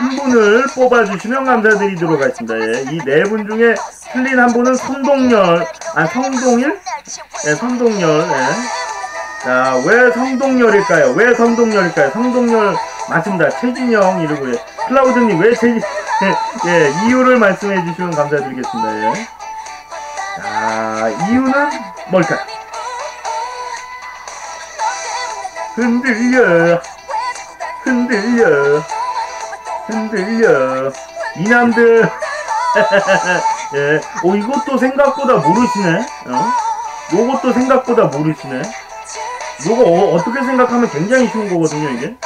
한 분을 뽑아주시면 감사드리도록 하겠습니다. 예, 이네 분 중에 틀린 한 분은 성동열, 아, 성동일? 예, 성동열, 예. 자, 왜 성동열일까요? 왜 성동열일까요? 성동열, 맞습니다. 최진영 이러고 요. 클라우드님, 왜 최진, 예, 예, 이유를 말씀해 주시면 감사드리겠습니다. 예. 자, 이유는 뭘까요? 흔들려, 흔들려, 흔들려. 이남들. 예. 오, 이것도 생각보다 모르시네. 어? 요것도 생각보다 모르시네. 요거 어, 어떻게 생각하면 굉장히 쉬운 거거든요, 이게.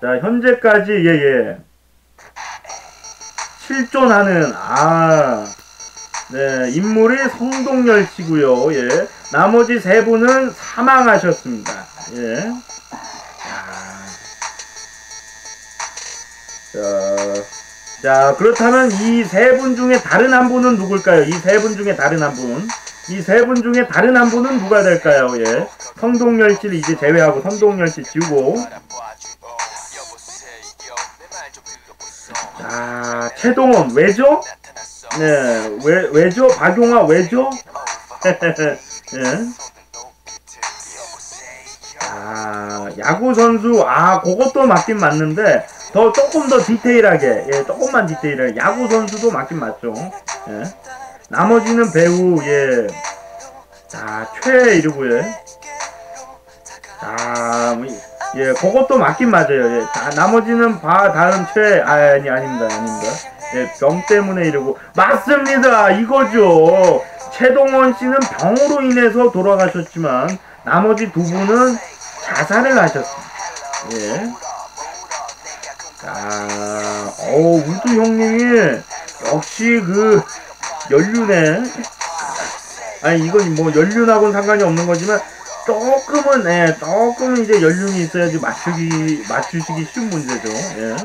자, 현재까지, 예, 예. 실존하는, 아, 네, 인물이 성동열 씨고요 예. 나머지 세 분은 사망하셨습니다. 예. 자, 자, 그렇다면 이 세 분 중에 다른 한 분은 누굴까요? 이 세 분 중에 다른 한 분. 이 세 분 중에 다른 한 분은 누가 될까요? 예. 성동열 씨를 이제 제외하고 성동열 씨 지우고. 자, 최동원 왜죠? 네, 왜, 왜죠? 박용화 왜죠? 예. 아, 야구 선수, 아, 그것도 맞긴 맞는데, 더, 조금 더 디테일하게, 예, 조금만 디테일하게. 야구 선수도 맞긴 맞죠. 예. 나머지는 배우, 예. 자, 최, 이러고요. 자, 뭐, 예, 그것도 맞긴 맞아요. 예. 자, 나머지는 바, 다음 최, 아, 아니, 아닙니다. 아닙니다. 예, 병 때문에 이러고. 맞습니다! 이거죠! 최동원 씨는 병으로 인해서 돌아가셨지만, 나머지 두 분은 자살을 하셨습니다. 예. 자, 어우, 우두 형님이, 역시 그, 연륜에, 아니, 이건 뭐 연륜하고는 상관이 없는 거지만, 조금은, 예, 조금은 이제 연륜이 있어야지 맞추기, 맞추시기 쉬운 문제죠. 예.